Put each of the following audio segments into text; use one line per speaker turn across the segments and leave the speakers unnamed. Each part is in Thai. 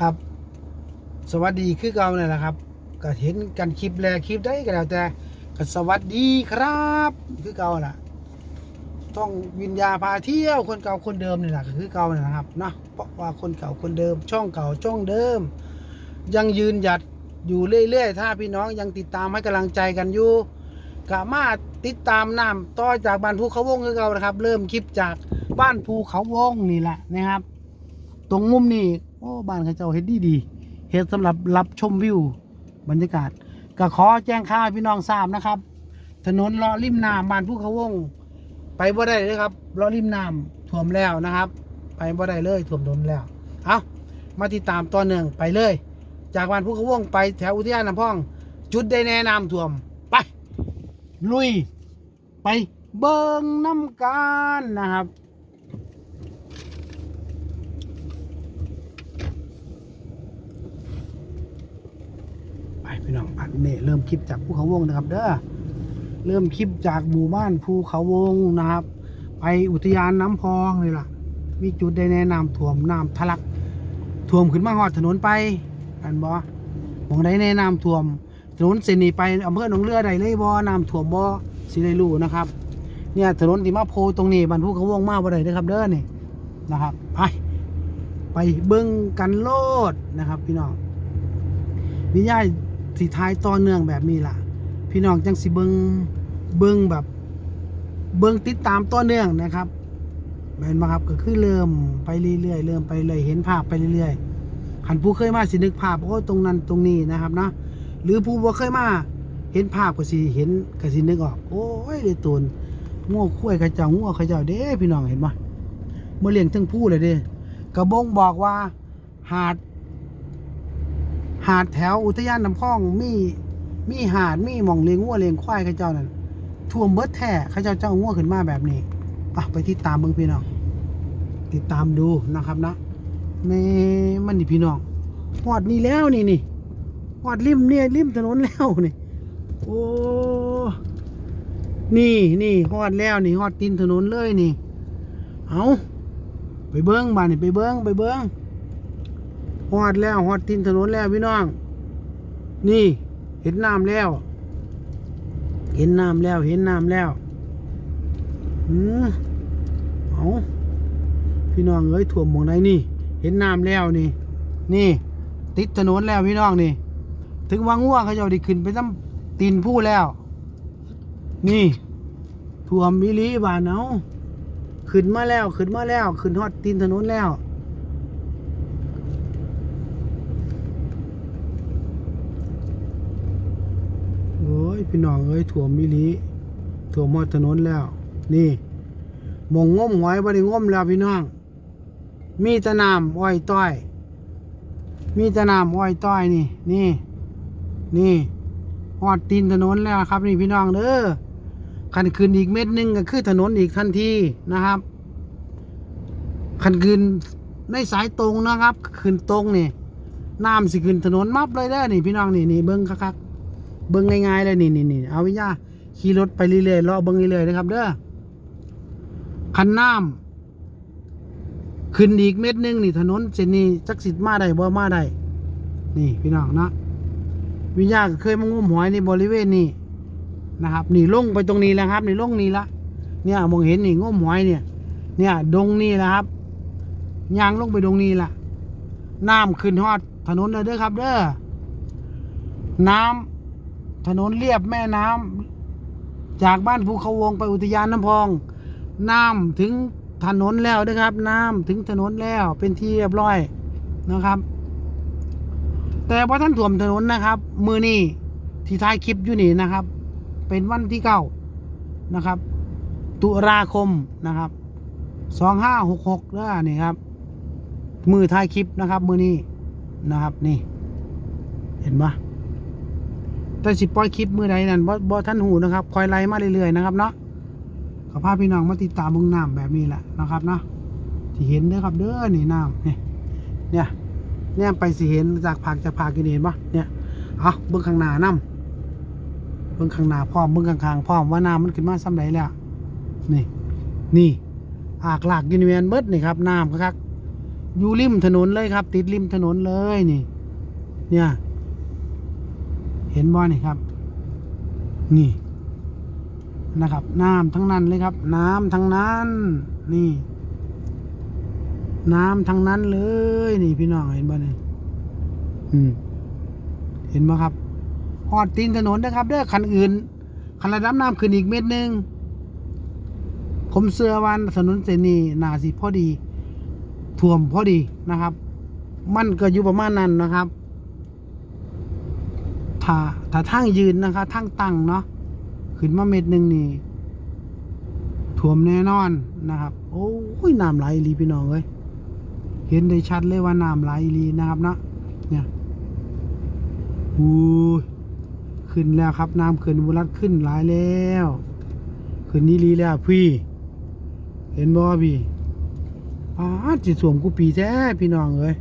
ครับ สวัสดีคือเก่าเนี่ยแหละครับก็เห็นกันคลิปแรกคลิปได้ก็แล้วแต่ก็สวัสดีครับ คือเก่าล่ะ ต้องวิญญาพาเที่ยวคนเก่าคนเดิมนี่แหละคือเก่านี่แหละครับเนาะเพราะว่าคนเก่าคนเดิม ช่องเก่าช่องเดิม ยังยืนหยัดอยู่เรื่อยๆ ถ้าพี่น้องยังติดตามให้กำลังใจกันอยู่กามาติดตามน้ำต่อจากบ้านภูเขาวงคือเก่านะครับ เริ่มคลิปจากบ้านภูเขาวงนี่แหละนะครับ ตรงมุมนี่ อ้บ้านเขาเจ้าเฮ็ดดีดีเฮ็ดสำหรับรับชมวิว บรรยากาศก็ขอแจ้งข่าวพี่น้องทราบนะครับ ถนนเลาะริมน้ำบ้านภูเขาวง ไปบ่ได้เลยครับเลาะริมน้ำท่วมแล้วนะครับ ไปบ่ได้เลยท่วมถนนแล้วเอามาติดตามตอนหนึ่งไปเลย จากบ้านภูเขาวงไปแถวอุทยานน้ำพอง จุดได้แนะนำท่วมไปลุย ไปเบิงน้ำกันนะครับ พี่น้องอันนี้เริ่มคลิปจากภูเขาวงนะครับ เด้อเริ่มคลิปจากหมู่บ้านภูเขาวงนะครับ ไปอุทยานน้ำพองเลยล่ะ มีจุดได้แนะนำท่วมน้ำทะลักท่วมขึ้นมาหอดถนนไปอันบอมองได้แนะนำท่วมถนนเส้นนี้ไปอำเภอหนองเรือได้เลยบ่น้ำท่วมบ่สิได้รู้นะครับเนี่ยถนนที่มาโพตรงนี้บรรทุกเขาวงมาบ่ได้เด้อครับ เด้อนี่นะครับไปไปเบิ่งกันโลดนะครับ พี่น้องวิญญาณ สิท้ายต่อเนื่องแบบนี้ล่ะ พี่น้องจังสิเบิงเบิงแบบเบิงติดตามต่อเนื่องนะครับแม่นบ่ครับก็คือเริ่มไปเรื่อยๆเริ่มไปเรื่อยเห็นภาพไปเรื่อยๆหันผู้เคยมาสินึกภาพโอ้ตรงนั้นตรงนี้นะครับเนาะหรือผู้บ่เคยมาเห็นภาพก็สิเห็นก็สินึกออก โอ้ยเดตูนงัวคุ้ยเขาเจ้างัวเขาเจ้าเด้พี่น้องเห็นบ่เมื่อเลี้ยงทั้งผู้เลยเด้กระบงบอกว่าหาด หาดแถวอุทยานน้ำพองมีมีหาดมีหม่องเลี้ยงงัวเลี้ยงควายเขาเจ้านั่นท่วมเบิดแท้เขาเจ้าเจ้างัวขึ้นมาแบบนี้อะไปติดตามเบิ่งพี่น้องติดตามดูนะครับนะแม่มันนี่พี่น้องฮอดนี่แล้วนี่นี่หอดริมเนี่ยริมถนนแล้วนี่โอ้นี่นี่หอดแล้วนี่หอดตีนถนนเลยนี่เอาไปเบิ้งบ้านนี่ไปเบิ้งไปเบิ้ง หอดแล้วหอดตีนถนนแล้วพี่น้อง นี่เห็นน้ำแล้ว เห็นน้ำแล้วเห็นน้ำแล้วอืมเอาพี่น้องเอ้ยถ่วมหมองไหนนี่ เห็นน้ำแล้วนี่ นี่ ติดถนนแล้วพี่น้องนี่ ถึงว่าง่วงเขาเจะได้ขึ้นไปตั้งตีนผู้แล้ว นี่ท่วมมิลีบานเอาขึ้นมาแล้วขึ้นมาแล้ว ขึ้นฮอดตีนถนนแล้ว โอ้ย พี่น้องเอ้ยถั่วมิลีถ่วมอดถนนแล้ว นี่มองง้มหอยบ่ได้ง้มแล้วพี่น้อง มีตะนามอ้อยต้อย มีตะนามอ้อยต้อยนี่ นี่ นี่หอดตีนถนนแล้วครับ นี่พี่น้องเด้อคันคืนอีกเม็ดหนึงก็คือถนนอีกทันทีนะครับคันคืนในสายตรงนะครับ คืนตรงนี่น้ำสิขึ้นถนนมับเลยเด้อนี่พี่น้องนี่นี่เบิ้งคัก เบิ้งง่ายๆเลยนี่นี่นี่เอาวิญญาขี่รถไปเรื่อยๆรอเบิ้งเรื่อยๆนะครับ เด้อคันน้ำขึ้นอีกเม็ดหนึงนี่ถนนเส้นนี้จักสิทธิ์มาได้บ่มาได้นี่พี่น้องนะวิญญาเคยมางมหอยในบริเวณนี้นะครับนี่ลงไปตรงนี้แล้วครับ นี่ลงนี่ละเนี่ยมองเห็นนี่งมหอยเนี่ย เนี่ย ดงนี่แหละครับยางลงไปดงนี้ละน้ำขึ้นฮอดถนนเลยเด้อครับ เด้อน้ำ ถนนเรียบแม่น้ำจากบ้านภูเขาวงไปอุทยานน้ำพอง น้ำถึงถนนแล้วเด้อครับ น้ำถึงถนนแล้วเป็นที่เรียบร้อยนะครับ แต่ว่าท่านถ่วมถนนนะครับ มือนี่ที่ท้ายคลิปอยู่นี่นะครับ เป็นวันที่เก้านะครับ ตุลาคมนะครับสองห้าหกหกแล้วนี่ครับ มือท้ายคลิปนะครับ มือนี้นะครับนี่ เห็นปะ แต่สิปล่อยคลิปมือใดนั่นบ่บ่ท่านหูนะครับคอยไล่มาเรื่อยๆนะครับเนาะขอพาพี่น้องมาติดตามเบึงน้ำแบบนี้แหละนะครับเนาะที่เห็นเด้อครับเด้อนี่น้ำนี่เนี่ยเนี่ยไปสิเห็นจากผักจากผักกินเห็นปะเนี่ยเอาเบื้องข้างหน้าน้ำเบื้องข้างหน้าพร้อมเบื้องข้างๆพร้อมว่าน้ำมันขึ้นมาซ้ำไหนแล้วนี่นี่อากหลากอยูนิเวนเบิดนี่ครับน้ำครับอยู่ริมถนนเลยครับ ติดริมถนนเลยนี่ เนี่ย เห็นบ่นี่ครับ นี่นะครับ น้ำทั้งนั้นเลยครับ น้ำทั้งนั้น นี่ น้ำทั้งนั้นเลย นี่พี่น้องเห็นบ่นี่อืมเห็นบ่ครับหอดตีนถนนนะครับเด้อคันอื่นคันระดับน้ำขึ้นอีกเม็ดหนึ่งผมเสื้อวันถนนเสนีนาสิพอดีท่วมพอดีนะครับ มันก็อยู่ประมาณนั้นนะครับ ถ้าถ้าทางยืนนะครับทางตั้งเนาะขึ้นมาเม็ดหนึ่งนี่ท่วมแน่นอนนะครับ โอ้ยน้ำไหลอีหลีพี่น้องเอ้ยเห็นได้ชัดเลยว่าน้ำไหลอีหลีนะครับเนาะเนี่ยอู้ขึ้นแล้วครับน้ำขึ้นบุรัดขึ้นหลายแล้วขึ้นนี่ลีแล้วพี่ เห็นบ่พี่อ้าจิตสวมกูปีแท้พี่น้องเอ้ย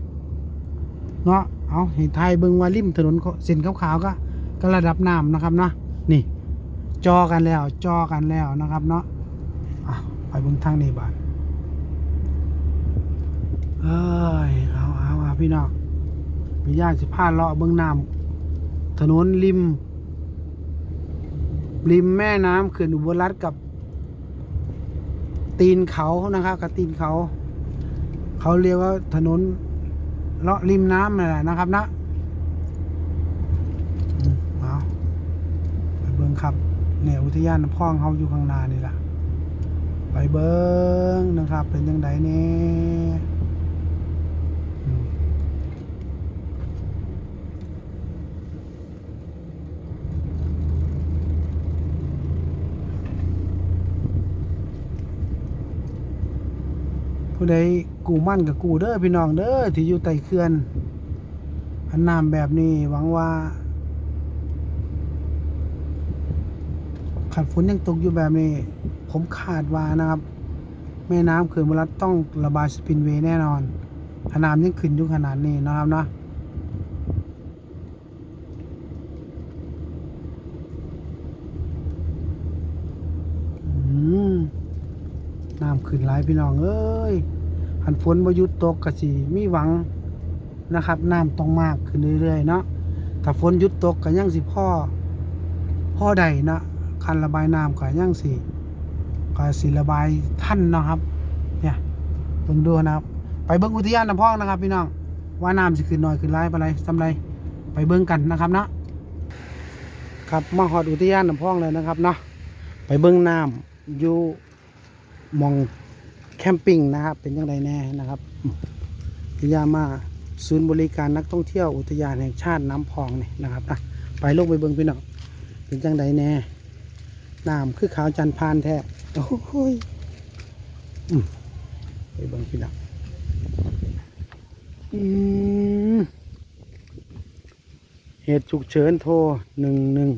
เนาะ เอาเห็นไทยเบิงว่าริมถนนเส้นขาวๆก็ก็ระดับน้ำนะครับเนาะนี่ จอกันแล้ว จอกันแล้วนะครับเนาะอะไปบิ่งทางนี้บ้านเอ้ยเอาเอาเอาพี่น้องพี่ย่าสิพาเลาะเบิงน้ำถนนริม ริมแม่น้ำเขื่อนอุบลรัฐกับ ตีนเขานะครับ กับตีนเขา เขาเรียกว่าถนน เลาะริมน้ำนั่นแหละนะครับนะมเอาไปเบิ้งครับเนี่ยอุทยานน้ำพองเขาอยู่ข้างหน้านี่แหละไปเบิ้งนะครับ เป็นยังไงเนี่ย ผู้ใดกูมั่นกับกูเด้อพี่น้องเด้อที่อยู่ใต้เขื่อนหันน้ำแบบนี้หวังว่าขัดฝนยังตกอยู่แบบนี้ ผมคาดว่านะครับ แม่น้ำเขื่อนบุรัตต้องระบายสปินเวย์แน่นอนขนาดยังขึ้นอยู่ขนาดนี้นะครับเนาะอืมน้ำ ขึ้นหลายพี่น้องเอ้ยหันฝนบ่หยุดตกก็สิมีหวังนะครับน้ำต้องมากขึ้นเรื่อยๆเนาะถ้าฝนหยุดตกก็ยังสิพ่อพ่อใดนะคันระบายน้ำก็ยังสิก็สิระบายท่านนะครับ เนี่ยเบิ่งดูนะครับ ไปเบิ่งอุทยานน้ำพองนะครับ พี่น้องว่าน้ำสิขึ้นน้อยขึ้นหลายปานใดสำไรไปเบิ่งกันนะครับเนาะครับมาฮอดอุทยานน้ำพองเลยนะครับเนาะไปเบิ่งน้ำอยู่ มองแคมปิ้งนะครับเป็นยังไงแน่นะครับยามาศูนย์บริการนักท่องเที่ยวอุทยานแห่งชาติน้ำพองนี่นะครับนะไปลงไปเบิ่งพี่น้องเป็นจังใดแน่น้ำคือขาวจันทร์พานแท้โอ้โหยอไปเบิ่งพี่น้องเหตุฉุกเฉินโทรหนึ่งหนึ่ง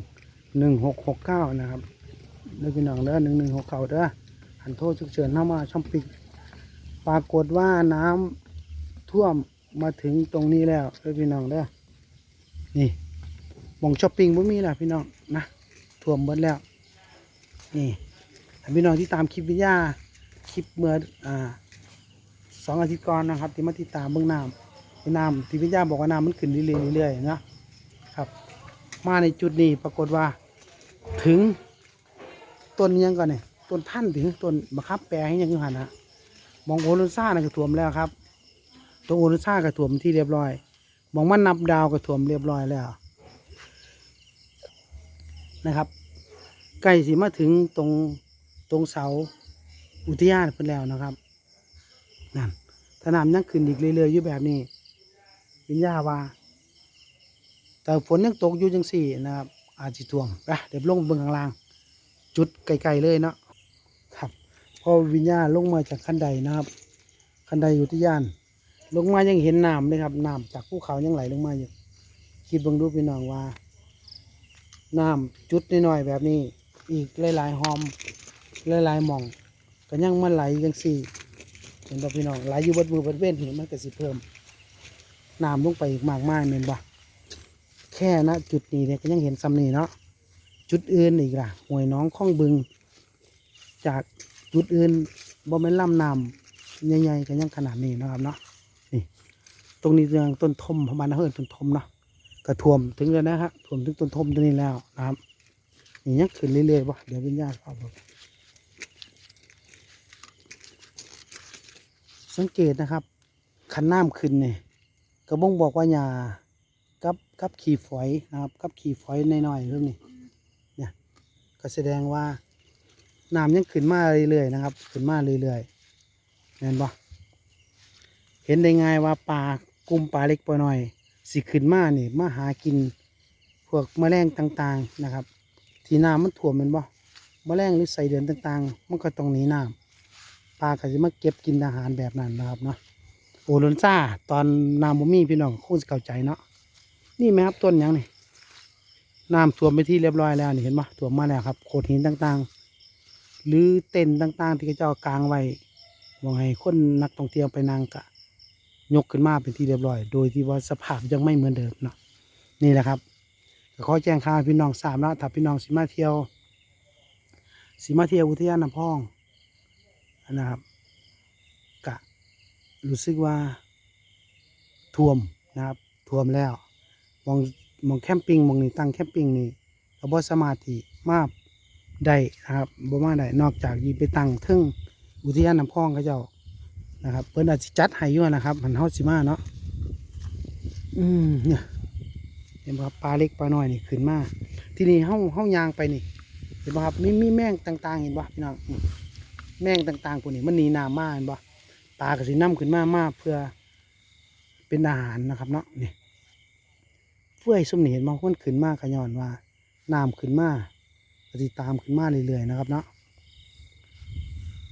หนึ่งหกหกเก้านะครับเด้อพี่น้องเด้อหนึ่งหนึ่งหกเก้าเด้อ หันโทรฉุกเฉินเข้ามาช่องปิงปรากฏว่าน้ำท่วมมาถึงตรงนี้แล้วพี่น้องเด้อนี่มองช้อปปิ้งบ่มีแล้วพี่น้องนะท่วมหมดแล้วนี่พี่น้องที่ตามคลิปวิทยาคลิปเมื่ออ่าสองอาทิตย์ก่อนนะครับ ที่มาติดตามเบื้องน้ำเป็นน้ำที่วิทยาบอกว่าน้ำมันขึ้นเรื่อยๆเรื่อยๆนะครับ มาในจุดนี้ปรากฏว่า ถึงต้นยังก่อนเนี่ย ต้นท่านถึงต้นมะขับแปรให้ยังอยู่หันนะมองโอลุซ่านะก็ท่วมแล้วครับตรงโอลุซ่าก็ท่วมที่เรียบร้อย มองมันนับดาวก็ท่วมเรียบร้อยแล้วนะครับใกล้สิมาถึงตรงตรงเสาอุทยานเพิ่นแล้วนะครับนั่นถ้าน้ำยังขึ้นอีกเรื่อยๆอยู่แบบนี้วิญญาว่า แต่ฝนยังตกอยู่จังสี่นะครับ อาจจะท่วมไปเดี๋ยวลงเบื้องข้างล่าง จุดไกลๆเลยเนาะ พอวิญญาลงมาจากคันใดนะครับคันใดอุทยาน ลงมายังเห็นน้ำเลยครับน้ำจากภูเขายังไหลลงมาอยู่คิดบิ่งดูพี่น้องว่าน้ำจุดน้อยๆแบบนี้ อีกหลายๆหอมหลายๆหม่องก็ยังมาไหลจังสี่เห็นบ่พี่น้องไหลอยู่บนมือบนเว้นนี่มันก็สิเพิ่มน้ำลงไปอีกมากมายเห็นบ่แค่นะจุดนี้เนี่ยก็ยังเห็นซ้ำนี่เนาะจุดอื่นอีกล่ะห้วยน้องข้องบึง จาก จุดอื่นบ่แม่นลำน้ำใหญ่ๆก็ยังขนาดนี้นะครับเนาะนี่ตรงนี้เรื่องต้นทมประมาณนั้นเฮิรนต้นทมเนาะกระท่วมถึงแล้วนะฮะท่วมถึงต้นทมตัวนี้แล้วนะครับนี่ยังขึ้นเรื่อยๆป่ะเดี๋ยววิญญาณเอาไปสังเกตนะครับคันน้ำขึ้นเนี่ยกระบงบอกว่าหยากับกับขี่ฝอยนะครับกับขี่ฝอยน้อยๆเรื่องนี้เนี่ยก็แสดงว่า น้ำยังขึ้นมาเรื่อยๆนะครับ ขึ้นมาเรื่อยๆเห็นปะเห็นได้ง่ายว่าปลากลุ่มปลาเล็กปลาน้อย สิขึ้นมานี่มาหากิน พวกแมลงต่างๆนะครับ ที่น้ำมันท่วมแมันบ่แมลงหรือใส่เดือนต่างๆ มันก็ต้องหนีน้ำปลาก็จะมาเก็บกินอาหารแบบนั้นนะครับเนาะโอโลนซ่าตอนน้ำบ่มีพี่น้องคงจะเข้าใจเนาะนี่ไหมครับต้นยังนี่น้ำท่วมไปที่เรียบร้อยแล้วนี่เห็นปะท่วมมาแล้วครับโขดหินต่างๆ หรือเต็นท์ต่าง ๆ ที่เขาเจ้ากางไว้มองให้คนนักท่องเที่ยวไปนางกะ ยกขึ้นมาเป็นที่เรียบร้อย โดยที่ว่าสภาพยังไม่เหมือนเดิมเนาะนี่แหละครับก็ขอแจ้งข่าวพี่น้องทราบแล้วถ้าพี่น้องสิมาเที่ยวสิมาเที่ยวอุทยานน้ำพองนะครับกะรู้สึกว่าท่วมนะครับท่วมแล้วมองมองแคมปิ้งมองนี่ตั้งแคมปิ้งนี่ก็บ่สามารถที่มา ได้นะครับบ่มาได้นอกจากยีไปตั้งทึ่งอุทยานน้ำพองเขาเจ้านะครับเพิ่นอาจจะจัดให้ยู่นะครับหันเฮาสิมาเนาะอืมเนี่ยเห็นบ่ครับปลาเล็กปลาน้อยนี่ขึ้นมาที่นี่เฮาเฮายางไปนี่เห็นบ่ครับมีมีแมงต่างๆเห็นบ่พี่น้องแมงต่างๆพวกนี้มันหนีน้ำมาเห็นบ่ปลาก็สินํขึ้นมามาเพื่อเป็นอาหารนะครับเนาะนี่เฟื่อยซุ่มนี่เห็นบ่มันขึ้นมาก็ย้อนว่าน้ำขึ้นมา ก็สิตามขึ้นมาเรื่อยๆนะครับเนาะ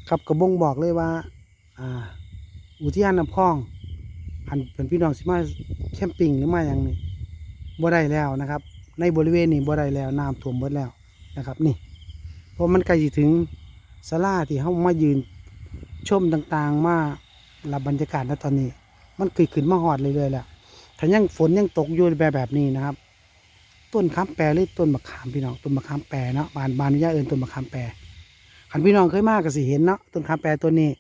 ครับกระบงบอกเลยว่าอ่าอุทยานน้ำพองหันเป็นพี่น้องสิมาแคมปิ้งหรือมาอย่างนี้บ่ได้แล้วนะครับ ในบริเวณนี้บ่ได้แล้วน้ำท่วมหมดแล้วนะครับ นี่เพราะมันใกล้สิถึงศาลาที่เฮามายืนชมต่างๆ มารับบรรยากาศณตอนนี้ มันคือขึ้นมาหอดเรื่อยๆแล้วถ้ายังฝนยังตกอยู่แบบแบบนี้นะครับ ต้นขามแปรหรือต้นมะขามพี่น้องต้นมะขามแปรเนาะบานบานย่าเอิญต้นมะขามแปรขันพี่น้องเคยมาก็สิเห็นเนาะต้นขามแปรต้นนี้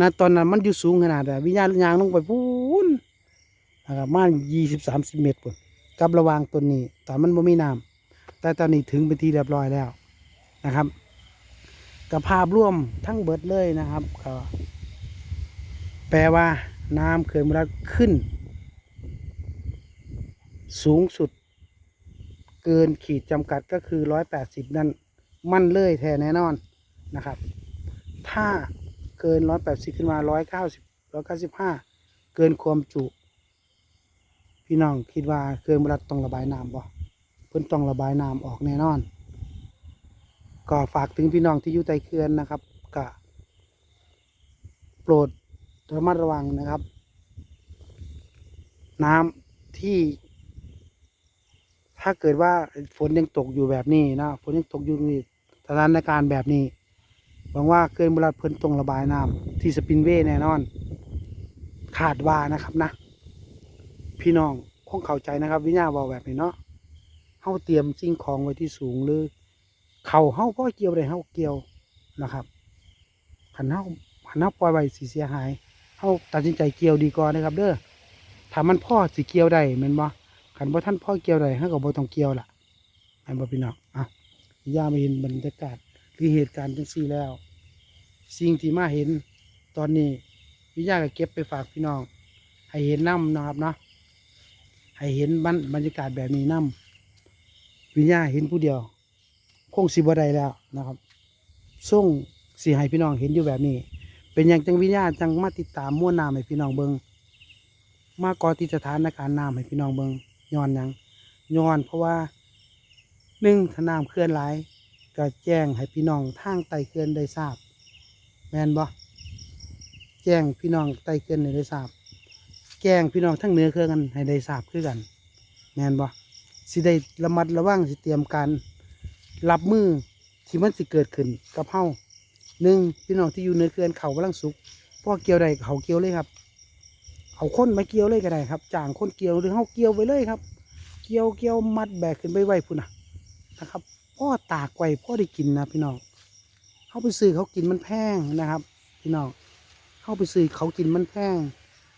นะตอนนั้นมันอยู่สูงขนาดวิญญาณยางลงไปพูนนะครับมายี่สิบสามสิบเมตรปุ่นกับระวางต้นนี้ตอนมันบ่มีน้ำแต่ตอนนี้ถึงเป็นที่เรียบร้อยแล้วนะครับกับภาพร่วมทั้งเบิดเลยนะครับก็แปลว่าน้ำเขื่อนมูลขึ้น สูงสุด เกินขีดจำกัดก็คือร้อยแปดสิบนั่นมั่นเลยแท้แน่นอนนะครับ ถ้าเกินร้อยแปดสิบขึ้นมาร้อยเก้าสิบร้อยเก้าสิบห้าเกินความจุ พี่น้องคิดว่าเกินเวลาต้องระบายน้ำบ่เพิ่นต้องระบายน้ำออกแน่นอน ก็ฝากถึงพี่น้องที่อยู่ใต้เขื่อนนะครับก็โปรดระมัดระวังนะครับ น้ำที่ ถ้าเกิดว่าฝนยังตกอยู่แบบนี้นะฝนยังตกอยู่นี่สถานการณ์แบบนี้หวังว่าเกินเวลาเพิ่นตรงระบายน้ำที่สปินเวย์แน่นอน ขาดว่านะครับนะ พี่น้องคงเข้าใจนะครับ วิญญาณบอกแบบนี้เนาะเฮาเตรียมสิ่งของไว้ที่สูงหรือเข่าเฮาพ่อเกี่ยวได้เฮาเกี่ยวนะครับขันเฮาขันเฮาปล่อยไว้สิเสียหายเฮาตัดสินใจเกี่ยวดีก่อนนะครับ เด้อถ้ามันพ่อสิเกี่ยวได้แม่นบ่ ขันบ่ท่านพ่อเกี่ยวได้เฮาก็บ่ต้องเกี่ยวล่ะแม่นบ่พี่น้องอะวิญญาณมาเห็นบรรยากาศหรือเหตุการณ์จังซี่แล้ว สิ่งที่มาเห็นตอนนี้วิญญาณก็เก็บไปฝากพี่น้อง ให้เห็นน้ำนะครับเนาะให้เห็นบรรบรรยากาศแบบนี้น้ำวิญญาณเห็นผู้เดียว คงสิบได้แล้วนะครับส่งสีให้พี่น้องเห็นอยู่แบบนี้ เป็นอย่างจังวิญญาณจังมาติดตามม้วนน้ำให้พี่น้องเบิงมากอติดสถานการณ์น้ำให้พี่น้องเบิง ย้อนหยังย้อนเพราะว่าหนึ่งถ้าน้ำเคลื่อนไหลก็แจ้งให้พี่น้องทางไตเขื่อนได้ทราบ แมนบ่แจ้งพี่น้องไตเขื่อนให้ได้ทราบ แจ้งพี่น้องทั้งเหนือเขื่อนกันให้ได้ทราบคือกัน แมนบ่สิได้ระมัดระวังสิเตรียมการรับมือที่มันสิเกิดขึ้นกับเฮาหนึ่งพี่น้องที่อยู่เหนือเขื่อนเขากำลังสุกพ่อเกี่ยวใดเขาเกี่ยวเลยครับ เอาคนมาเกี่ยวเลยก็ได้ครับจ้างคนเกี่ยวหรือเฮาเกี่ยวไปเลยครับ เกี่ยวเกี่ยวมัดแบกขึ้นไปไว้พุ่นนะนะครับพ่อตากไว้พ่อได้กินนะพี่น้องเขาไปซื้อเขากินมันแพงนะครับ พี่น้องเขาไปซื้อเขากินมันแพง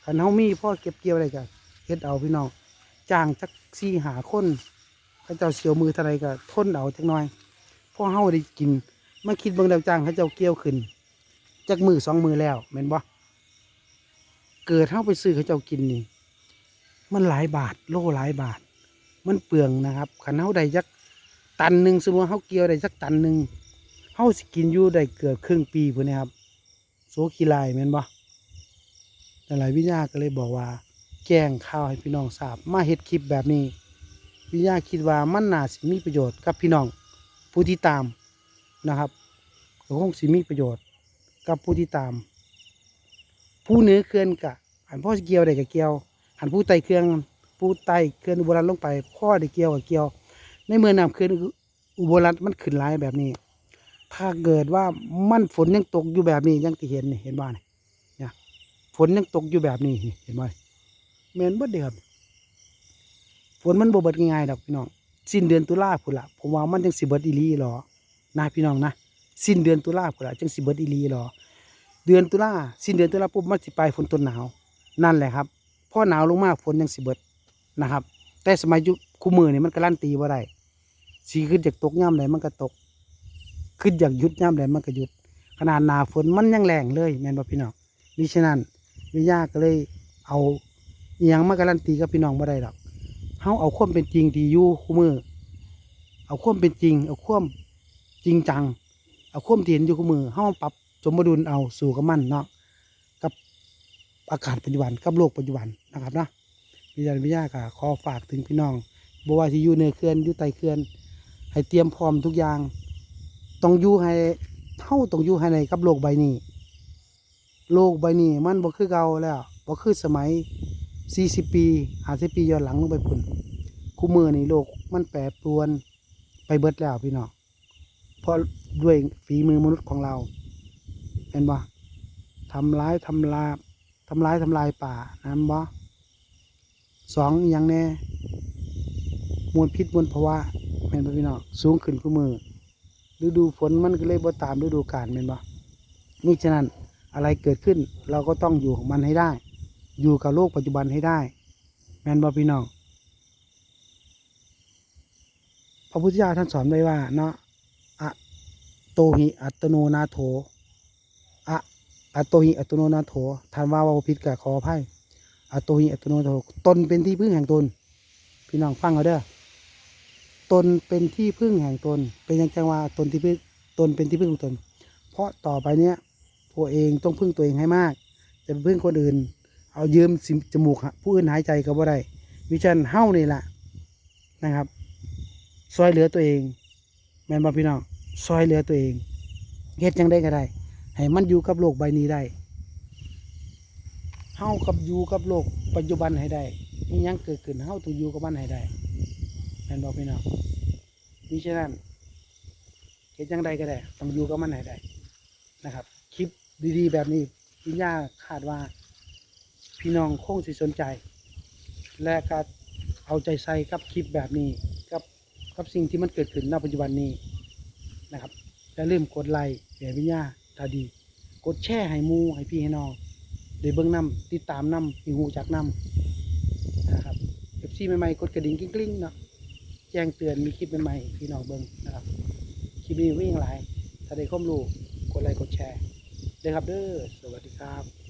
คันเฮามีพ่อเก็บเกี่ยวอะไรก็เฮ็ดเอาพี่น้องจ้างจักสี่หาคนเขาเจ้าเสียวมือท่าไรก็ทนเอาจักหน่อยพ่อเฮาได้กินมาคิดเบิ่งแล้วจ้างเขาเจ้าเกี่ยวขึ้นจักมือสองมือแล้วแม่นบ่ เกิดเฮาไปซื้อเขาเจ้ากินนี่ มันหลายบาทโลหลายบาท มันเปลืองนะครับคันเฮาได้จักตันหนึ่งสมมติเฮาเกี่ยวได้สักตันหนึ่งเฮาสิกินอยู่ได้เกือบครึ่งปีพุ่นนะครับโซคีลายแม่นบ่หลายวิญญาก็เลยบอกว่า แจ้งข่าวให้พี่น้องทราบมาเฮ็ดคลิปแบบนี้ วิญญาคิดว่ามันน่าสิมีประโยชน์กับพี่น้องผู้ที่ตามนะครับก็คงสิมีประโยชน์กับผู้ที่ตาม ผู้เนื้อเขื่อนกะหันพ่อเกี่ยวได้กับเกี่ยว หันผู้ไต่เครื่องผู้ไต่เคลื่อนอุบลรัตลงไป พ่อได้เกี่ยวกับเกี่ยว ในเมื่อน้ำเคลื่อนอุบลรัตมันขึ้นหลายแบบนี้ ถ้าเกิดว่ามันฝนยังตกอยู่แบบนี้ยังที่เห็นนี่เห็นบ้านเนี่ยฝนยังตกอยู่แบบนี้เห็นบ้านแม่นบ่เดือบฝนมันบ่เบิดง่ายๆดอกพี่น้องสิ้นเดือนตุลาพุ่นละผมว่ามันจังสิเบิดอีลีหรอนะพี่น้องนะสิ้นเดือนตุลาพุ่นละจังสิเบิดอีลีหรอ เดือนตุลาสิ้นเดือนตุลาปุ๊บมันสิปลายฝนต้นหนาว นั่นแหละครับพอหนาวลงมากฝนยังสิเบิดนะครับ แต่สมัยยุคคู่มือนี่มันการันตีว่าได้สีขึ้นจากตกย่ำใดมันก็ตก ขึ้นจากหยุดย่ำใดมันก็หยุด ขนาดหนาฝนมันยังแรงเลยแม่นบ่พี่น้องมิฉะนั้นวิญญาก็เลยเอาเอหยังมาการันตีกับพี่น้องบ่ได้หรอกเฮาเอาความเป็นจริงที่อยู่คู่มือ เอาความเป็นจริง เอาความจริงจัง เอาความเห็นอยู่คู่มือเฮาปรับ สมดุลเอาสู่กับมันเนาะกับอากาศปัจจุบันกับโลกปัจจุบันนะครับนะวิญญาณวิญญาก็ขอฝากถึงพี่น้องบว่าที่อยู่เหนือเขื่อนอยู่ใต้เขื่อน ให้เตรียมพร้อมทุกอย่าง ต้องอยู่ให้เท่าต้องอยู่ให้ในกับโลกใบนี้ โลกใบนี้มันบ่คือเก่าแล้วบ่คือสมัย 40 ปี50ปีย้อนหลังลงไปพุ่นคู่มือนี่โลกมันแปรปรวนไปเบิดแล้วพี่น้องเพราะด้วยฝีมือมนุษย์ของเรา เห็นบ่ทำร้ายทำลาทำร้ายทำลายป่านั้นบ่สองอย่างแน่มวลพิษมวลภาวะแม่นบ่พี่น้องสูงขึ้นคู่มือฤดูฝนมันก็เลยบ่ตามฤดูกาลแม่นบ่นี่ฉะนั้นอะไรเกิดขึ้นเราก็ต้องอยู่ของมันให้ได้ อยู่กับโลกปัจจุบันให้ได้ แมนบ่พี่น้องพระพุทธเจ้าท่านสอนไว้ว่าเนาะอะโตหิอัตโนนาโถ อะโตหิอัตโนนาโถทานว่าว่าบ่ผิดก็ขออภัยอะโตหิอัตโนนาโถตนเป็นที่พึ่งแห่งตน พี่น้องฟังเอาเด้อตนเป็นที่พึ่งแห่งตน เป็นยังจังว่าตนที่พึ่งตนเป็นที่พึ่งของตน เพราะต่อไปเนี้ยตัวเองต้องพึ่งตัวเองให้มาก จะไปพึ่งคนอื่น เอายืมสิมจมูกผู้อื่นหายใจก็บ่ได้วิชันเฮ้านี่แหละนะครับซอยเหลือตัวเองแม่นบ่พี่น้องซอยเหลือตัวเองเฮ็ดยังได้ก็ได้ ให้มันอยู่กับโลกใบนี้ได้เฮากับอยู่กับโลกปัจจุบันให้ได้นี่ยังเกิดขึ้นเฮาต้องอยู่กับมันให้ได้แม่นบอกพี่น้องมิฉะนั้นเฮ็ดจังใดก็ได้ต้องอยู่กับมันให้ได้นะครับ คลิปดีๆ แบบนี้พี่ย่าคาดว่า พี่น้องคงสิสนใจ และก็เอาใจใส่กับคลิปแบบนี้กับกับสิ่งที่มันเกิดขึ้นณปัจจุบันนี้นะครับอย่าลืมกดไลค์แด่พี่ย่า ถ้าดี กดแชร์ให้มูให้พี่ให้น้องได้เบิ้งนํติดตามนํมีหูจากนํนะครับเอฟซีใหม่ๆกดกระดิ่งกริ้งๆเนาะแจ้งเตือนมีคลิปใหม่ๆพี่น้องเบิ้งนะครับคลิปนี้วิ่งหลายถ้าได้ข้อมูลกดไลค์กดแชร์เลยครับเด้อสวัสดีครับ